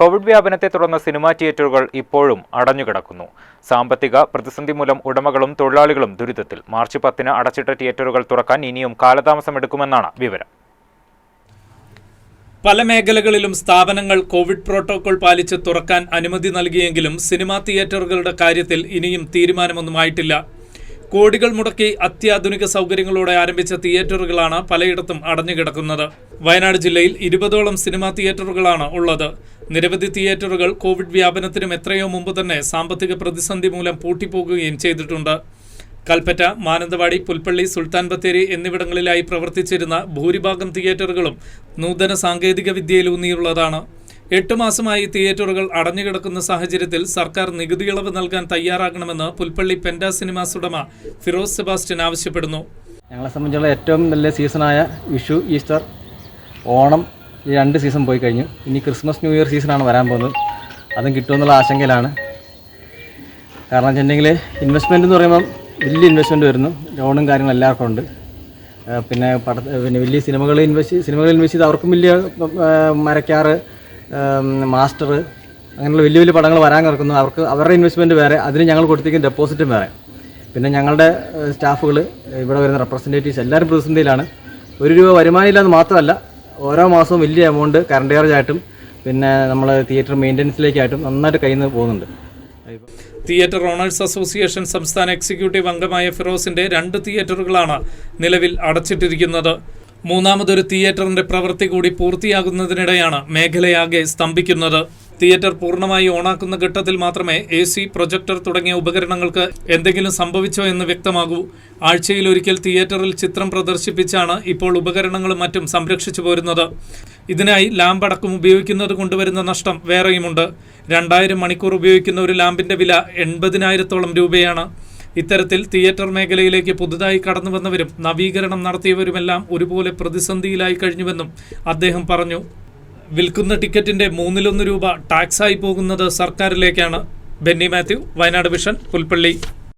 Covid വ്യാപനത്തെ തുടർന്ന് cinema തിയേറ്ററുകൾ ഇപ്പോഴും അടഞ്ഞുകിടക്കുന്നു. സാമ്പത്തിക പ്രതിസന്ധി മൂലം ഉടമകളും തൊഴിലാളികളും ദുരിതത്തിൽ. മാർച്ച് പത്തിന് അടച്ചിട്ട തിയേറ്ററുകൾ തുറക്കാൻ ഇനിയും കാലതാമസമെടുക്കുമെന്നാണ് വിവരം. പല മേഖലകളിലും സ്ഥാപനങ്ങൾ കോവിഡ് പ്രോട്ടോകോൾ പാലിച്ച് തുറക്കാൻ അനുമതി നൽകിയെങ്കിലും സിനിമാ തിയേറ്ററുകളുടെ കാര്യത്തിൽ ഇനിയും തീരുമാനമൊന്നുമായിട്ടില്ല കോടികൾ മുടക്കി അത്യാധുനിക സൗകര്യങ്ങളോടെ ആരംഭിച്ച തിയേറ്ററുകളാണ് പലയിടത്തും അടഞ്ഞുകിടക്കുന്നത്. വയനാട് ജില്ലയിൽ ഇരുപതോളം സിനിമാ തിയേറ്ററുകളാണ് ഉള്ളത്. നിരവധി തിയേറ്ററുകൾ കോവിഡ് വ്യാപനത്തിനും എത്രയോ മുമ്പ് തന്നെ സാമ്പത്തിക പ്രതിസന്ധി മൂലം പൂട്ടിപ്പോകുകയും ചെയ്തിട്ടുണ്ട്. കൽപ്പറ്റ മാനന്തവാടി പുൽപ്പള്ളി സുൽത്താൻ ബത്തേരി എന്നിവിടങ്ങളിലായി പ്രവർത്തിച്ചിരുന്ന ഭൂരിഭാഗം തിയേറ്ററുകളും നൂതന സാങ്കേതിക വിദ്യയിലൂന്നിയുള്ളതാണ് എട്ട് മാസമായി തിയേറ്ററുകൾ അടഞ്ഞുകിടക്കുന്ന സാഹചര്യത്തിൽ സർക്കാർ നികുതി ഇളവ് നൽകാൻ തയ്യാറാകണമെന്ന് പുൽപ്പള്ളി പെൻഡ സിനിമാസ് ഉടമ ഫിറോസ് സെബാസ്റ്റ്യൻ ആവശ്യപ്പെടുന്നു. ഞങ്ങളെ സംബന്ധിച്ചുള്ള ഏറ്റവും നല്ല സീസണായ വിഷു ഈസ്റ്റർ ഓണം ഈ രണ്ട് സീസൺ പോയി കഴിഞ്ഞു. ഇനി ക്രിസ്മസ് ന്യൂ ഇയർ സീസണാണ് വരാൻ പോകുന്നത്. അതും കിട്ടുമെന്നുള്ള ആശങ്കയിലാണ്. കാരണം വെച്ചിട്ടുണ്ടെങ്കിൽ ഇൻവെസ്റ്റ്മെന്റ് എന്ന് പറയുമ്പം വലിയ ഇൻവെസ്റ്റ്മെന്റ് വരുന്നു. ലോണും കാര്യങ്ങളും എല്ലാവർക്കും ഉണ്ട്. പിന്നെ പട പിന്നെ വലിയ സിനിമകൾ ഇൻവെസ്റ്റ് സിനിമകൾ ഇൻവെസ്റ്റ് ചെയ്ത് അവർക്കും വലിയ മരക്കാറ് മാസ്റ്റർ അങ്ങനെയുള്ള വലിയ വലിയ പടങ്ങൾ വരാൻ കിടക്കുന്നു. അവർക്ക് അവരുടെ ഇൻവെസ്റ്റ്മെന്റ് വേറെ അതിന് ഞങ്ങൾ കൊടുത്തേക്കും ഡെപ്പോസിറ്റും വേറെ. പിന്നെ ഞങ്ങളുടെ സ്റ്റാഫുകൾ ഇവിടെ വരുന്ന റെപ്രസെന്റേറ്റീവ്സ് എല്ലാവരും പ്രതിസന്ധിയിലാണ്. ഒരു രൂപ വരുമാനം ഇല്ലാന്ന് മാത്രമല്ല ഓരോ മാസവും വലിയ എമൗണ്ട് കറണ്ട് ചാർജ് ആയിട്ടും പിന്നെ നമ്മൾ തിയേറ്റർ മെയിന്റനൻസിലേക്കായിട്ടും നന്നായിട്ട് കയ്യിൽ നിന്ന് പോകുന്നുണ്ട്. തിയേറ്റർ ഓണേഴ്സ് അസോസിയേഷൻ സംസ്ഥാന എക്സിക്യൂട്ടീവ് അംഗമായ ഫിറോസിന്റെ രണ്ട് തിയേറ്ററുകളാണ് നിലവിൽ അടച്ചിട്ടിരിക്കുന്നത്. മൂന്നാമതൊരു തിയേറ്ററിന്റെ പ്രവൃത്തി കൂടി പൂർത്തിയാകുന്നതിനിടെയാണ് മേഖലയാകെ സ്തംഭിക്കുന്നത്. തിയേറ്റർ പൂർണമായി ഓണാക്കുന്ന ഘട്ടത്തിൽ മാത്രമേ എ സി പ്രൊജക്ടർ തുടങ്ങിയ ഉപകരണങ്ങൾക്ക് എന്തെങ്കിലും സംഭവിച്ചോ എന്ന് വ്യക്തമാകൂ. ആഴ്ചയിൽ ഒരിക്കൽ തിയേറ്ററിൽ ചിത്രം പ്രദർശിപ്പിച്ചാണ് ഇപ്പോൾ ഉപകരണങ്ങളും മറ്റും സംരക്ഷിച്ചു പോരുന്നത്. ഇതിനായി ലാമ്പ് അടക്കം ഉപയോഗിക്കുന്നത് കൊണ്ടുവരുന്ന നഷ്ടം വേറെയുമുണ്ട്. രണ്ടായിരം മണിക്കൂർ ഉപയോഗിക്കുന്ന ഒരു ലാമ്പിന്റെ വില എൺപതിനായിരത്തോളം രൂപയാണ്. ഇത്തരത്തിൽ തിയേറ്റർ മേഖലയിലേക്ക് പുതുതായി കടന്നുവന്നവരും നവീകരണം നടത്തിയവരുമെല്ലാം ഒരുപോലെ പ്രതിസന്ധിയിലായി കഴിഞ്ഞുവെന്നും അദ്ദേഹം പറഞ്ഞു. വിൽക്കുന്ന ടിക്കറ്റിന്റെ മൂന്നിലൊന്ന് രൂപ ടാക്സായി പോകുന്നത് സർക്കാരിലേക്കാണ്. ബെന്നി മാത്യു വയനാട് വിഷൻ പുൽപ്പള്ളി.